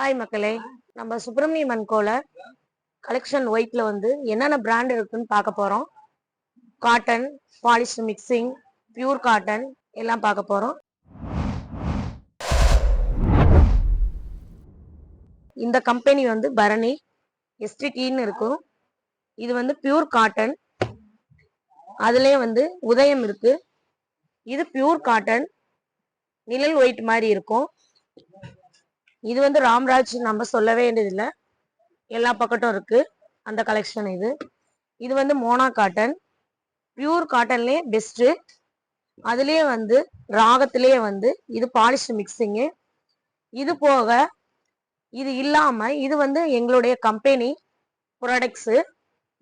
Hi மக்களே. நம்ம Subramaniam அன்கோல collection ஒயிட்ல வந்து என்னென்ன பிராண்ட் இருக்குன்னு பார்க்க போறோம். Cotton polish mixing pure cotton எல்லாம் பார்க்க போறோம். இந்த கம்பெனி வந்து பரணி எஸ்டிடின்னு இருக்கும். இது வந்து பியூர் காட்டன் அதுலயே வந்து உதயம் இருக்கு. இது பியூர் காட்டன் நிழல் ஒயிட் மாதிரி இருக்கும். இது வந்து ராம்ராஜ் நம்ம சொல்ல வேண்டியதில்லை. எல்லா பக்கட்டும் இருக்கு. அந்த கலெக்ஷன் இது. இது வந்து மோனா காட்டன் பியூர் காட்டன்லேயே பெஸ்ட்டு அதுலேயே வந்து ராகத்திலேயே வந்து இது பாலிஷ் மிக்சிங்கு இது போக இது இல்லாமல் இது வந்து எங்களுடைய கம்பெனி ப்ராடக்ட்ஸு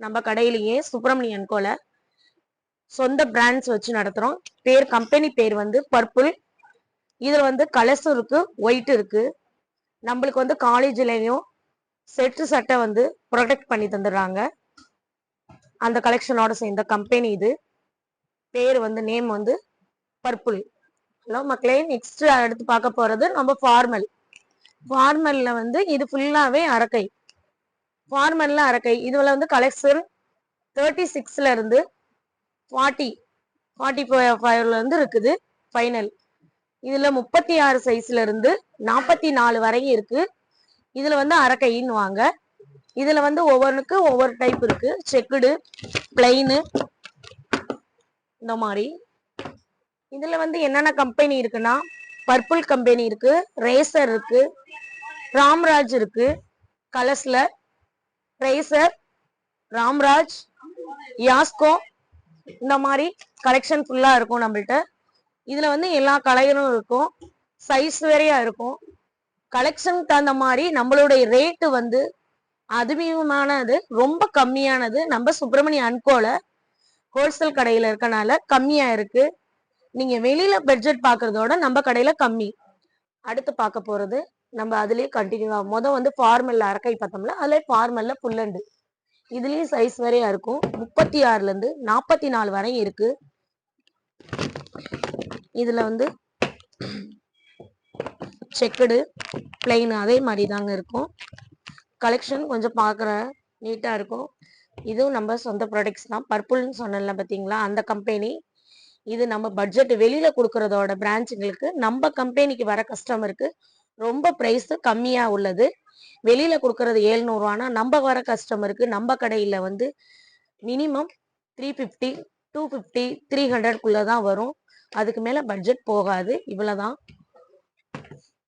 நம்ம கடையிலேயே சுப்பிரமணியன் கோல சொந்த பிராண்ட்ஸ் வச்சு நடத்துகிறோம் பேர் கம்பெனி பேர் வந்து பர்பிள் இதில் வந்து கலர்ஸும் இருக்குது ஒயிட் இருக்குது நம்மளுக்கு வந்து காலேஜ்லேயும் செட்டு சட்டை வந்து ப்ரொடெக்ட் பண்ணி தந்துடுறாங்க. அந்த கலெக்ஷனோட சேர்ந்த கம்பெனி இது. பேர் வந்து நேம் வந்து பர்பிள் ஹலோ மக்களே நெக்ஸ்ட் அடுத்து பார்க்க போறது நம்ம ஃபார்மல் ஃபார்மல்ல வந்து இது ஃபுல்லாவே அரக்கை. ஃபார்மல்ல அரக்கை. இதுல வந்து கலெக்ஷன் தேர்ட்டி சிக்ஸ்ல இருந்து ஃபார்ட்டி ஃபார்ட்டி ஃபைவ்ல இருந்து இருக்குது ஃபைனல் இதுல முப்பத்தி ஆறு சைஸ்ல இருந்து நாற்பத்தி நாலு வரையும் இருக்கு. இதுல வந்து அரக்கைன்னு வாங்க. இதுல வந்து ஒவ்வொன்றுக்கு ஒவ்வொரு டைப் இருக்கு. செக்குடு பிளெயின் இந்த மாதிரி. இதுல வந்து என்னென்ன கம்பெனி இருக்குன்னா பர்பிள் கம்பெனி இருக்கு ரேசர் இருக்கு ராம்ராஜ் இருக்கு கலர்ஸ்ல ரேசர் ராம்ராஜ் யாஸ்கோ இந்த மாதிரி கலெக்ஷன் ஃபுல்லா இருக்கும் நம்மள்ட்ட. இதுல வந்து எல்லா கலரும் இருக்கும். சைஸ் வேறையா இருக்கும். கலெக்ஷன் தகுந்த மாதிரி நம்மளுடைய ரேட்டு வந்து அதிகமானது ரொம்ப கம்மியானது. நம்ம சுப்பிரமணிய அன்கோல ஹோல்சேல் கடையில இருக்கனால கம்மியா இருக்கு. நீங்க வெளியில பட்ஜெட் பாக்குறதோட நம்ம கடையில கம்மி. அடுத்து பார்க்க போறது நம்ம அதுலயே கண்டினியூவாக மொதல் வந்து ஃபார்மல்ல அரக்கை பார்த்தோம்ல அதுல ஃபார்மல்ல புல்லண்டு. இதுலயும் சைஸ் வரையா இருக்கும். முப்பத்தி ஆறுல இருந்து நாற்பத்தி நாலு வரையும் இருக்கு. இதுல வந்து செக்குடு பிளெயின் அதே மாதிரி தாங்க இருக்கும். கலெக்ஷன் கொஞ்சம் பார்க்குற நீட்டாக இருக்கும். இதுவும் நம்ம சொந்த ப்ராடக்ட்ஸ் தான். பர்பிள்னு சொன்னல பார்த்தீங்களா? அந்த கம்பெனி இது நம்ம பட்ஜெட் வெளியில் கொடுக்குறதோட பிரான்ச்சுங்களுக்கு நம்ம கம்பெனிக்கு வர கஸ்டமருக்கு ரொம்ப ப்ரைஸு கம்மியாக உள்ளது. வெளியில் கொடுக்கறது ஏழ்நூறுவானா நம்ம வர கஸ்டமருக்கு நம்ம கடையில் வந்து minimum three fifty two fifty three ஹண்ட்ரட்குள்ளே தான் வரும். அதுக்கு மேலே பட்ஜெட் போகாது. இவ்வளவுதான்.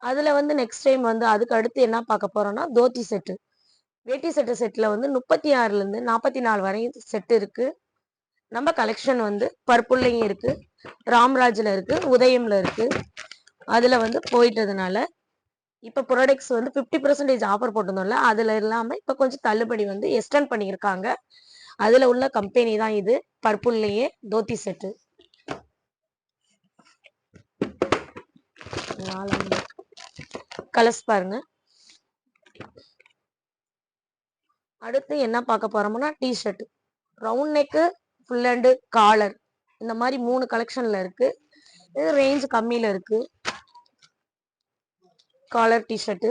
அதில் வந்து நெக்ஸ்ட் டைம் வந்து அதுக்கு அடுத்து என்ன பார்க்க போறோம்னா தோத்தி செட்டு வேட்டி செட்டு செட்டில் வந்து முப்பத்தி ஆறுலேருந்து நாற்பத்தி நாலு வரையும் செட்டு இருக்கு. நம்ம கலெக்ஷன் வந்து பர்புள்ளையும் இருக்கு ராம்ராஜில் இருக்கு உதயம்ல இருக்கு. அதில் வந்து போயிட்டதுனால இப்போ ப்ராடக்ட்ஸ் வந்து ஃபிஃப்டி பர்சன்டேஜ் ஆஃபர் போட்டிருந்தோம்ல அதில் இல்லாமல் இப்போ கொஞ்சம் தள்ளுபடி வந்து எக்ஸ்டெண்ட் பண்ணியிருக்காங்க. அதில் உள்ள கம்பெனி தான் இது பர்புள்ளையே தோத்தி செட்டு கலர்ஸ் பாருங்க. அடுத்து என்ன பார்க்க போறோம்னா T shirt round neck full and collar இந்த மாதிரி மூணு கலெக்ஷன்ல இருக்கு. இது ரேஞ்ச் கம்மியில இருக்கு. காலர் டிஷர்ட்டு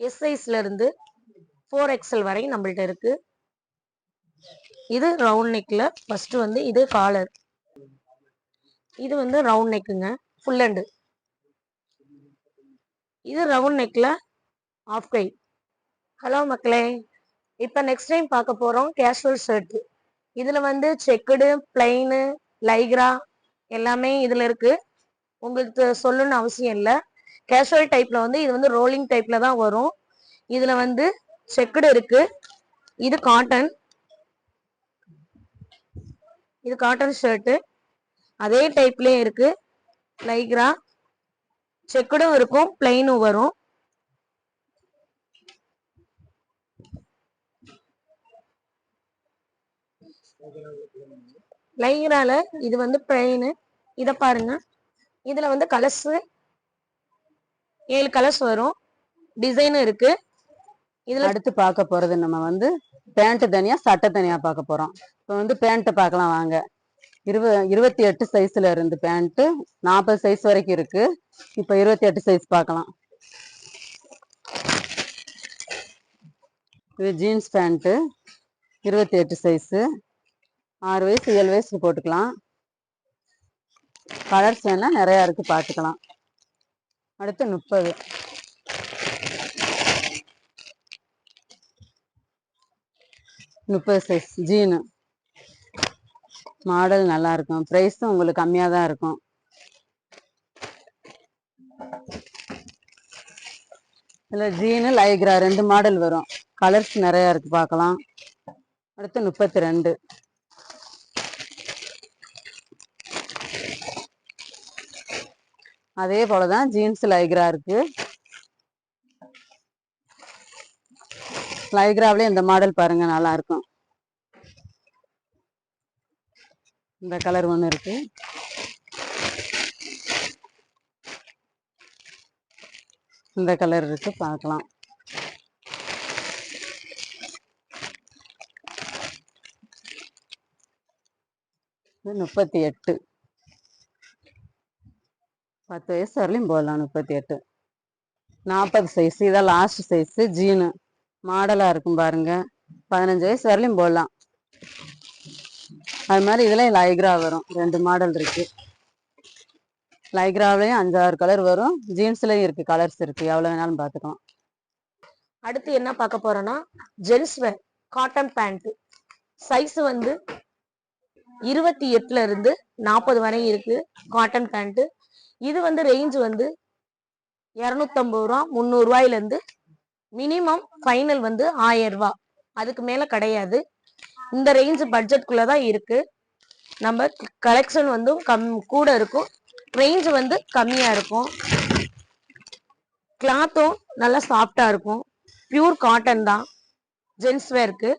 எஸ் சைஸ்ல இருந்து ஃபோர் எக்ஸல் வரையும் நம்மள்ட்ட இருக்கு. இது ரவுண்ட் நெக்ல ஃபர்ஸ்ட் வந்து இது காலர் இது வந்து ரவுண்ட் நெக்குங்க ஃபுல் அண்டு இது ரவுண்ட் நெக்ல ஆஃப் கை. ஹலோ மக்களே இப்போ நெக்ஸ்ட் டைம் பார்க்க போகிறோம் கேஷுவல் ஷர்ட் இதில் வந்து செக்குடு பிளைனு லைக்ரா எல்லாமே இதில் இருக்கு. உங்களுக்கு சொல்லணும்னு அவசியம் இல்லை. கேஷுவல் டைப்ல வந்து இது வந்து ரோலிங் டைப்ல தான் வரும். இதில் வந்து செக்குடு இருக்கு. இது காட்டன் இது காட்டன் ஷர்ட்டு அதே டைப்லேயும் இருக்குது லைக்ரா செக்குடும் இருக்கும் பிளைனும் வரும். லைக்ரால இது வந்து பிளைனு இத பாருங்க. இதுல வந்து கலர்ஸ் ஏழு கலர்ஸ் வரும். டிசைனும் இருக்கு. இதுல அடுத்து பார்க்க போறது நம்ம வந்து பேண்ட் தனியா சட்டை தனியா பார்க்க போறோம். இப்போ வந்து பேண்ட் பார்க்கலாம் வாங்க. இருப இருபத்தி எட்டு சைஸில் இருந்து பேண்ட்டு நாற்பது சைஸ் வரைக்கும் இருக்குது இப்போ இருபத்தி எட்டு சைஸ் பார்க்கலாம். இது ஜீன்ஸ் பேண்ட்டு இருபத்தி எட்டு சைஸு ஆறு வயசு ஏழு வயசுக்கு போட்டுக்கலாம். கலர்ஸ் வேணால் நிறையா இருக்குது பார்த்துக்கலாம். அடுத்து முப்பது. முப்பது சைஸ் ஜீனு மாடல் நல்லா இருக்கும் ப்ரைஸும் உங்களுக்கு கம்மியாக தான் இருக்கும். இதில் ஜீனு லைக்ரா ரெண்டு மாடல் வரும். கலர்ஸ் நிறையா இருக்குது பார்க்கலாம். அடுத்து முப்பத்தி ரெண்டு அதே போல தான் ஜீன்ஸ் லைக்ரா இருக்கு லைக்ராவிலே இந்த மாடல் பாருங்க நல்லா இருக்கும் இந்த கலர் ஒன்று இருக்கு. இந்த கலர் இருக்கு பார்க்கலாம் இது முப்பத்தி எட்டு. பத்து வயசு வரலையும் போடலாம் முப்பத்தி எட்டு. நாற்பது சைஸ் இதான் லாஸ்ட் சைஸ் ஜீனு. மாடலாக இருக்கும் பாருங்க. பதினஞ்சு வயசு வரலையும் போடலாம். அது மாதிரி இதுல லைக்ரா வரும். ரெண்டு மாடல் இருக்கு. லைக்ராவிலையும் அஞ்சாறு கலர் வரும். ஜீன்ஸ்லயும் இருக்கு. கலர்ஸ் இருக்கு. எவ்வளவு வேணாலும் பார்த்துக்கலாம் அடுத்து என்ன பார்க்க போறோம்னா gents wear cotton pant size வந்து இருபத்தி எட்டுல இருந்து நாற்பது வரையும் இருக்கு காட்டன் பேண்ட் இது வந்து ரேஞ்ச் வந்து இரநூத்தம்பது ரூபா முந்நூறு மினிமம் ஃபைனல் வந்து ஆயிரம் ரூபா. அதுக்கு மேல கிடையாது. இந்த ரேஞ்ச் பட்ஜெட்குள்ள தான் இருக்கு. நம்ம கலெக்ஷன் வந்து கம் கூட இருக்கும். ரேஞ்ச் வந்து கம்மியா இருக்கும். கிளாத்தும் நல்லா சாஃப்டா இருக்கும். பியூர் காட்டன் தான். ஜென்ஸ் வேர்க்கு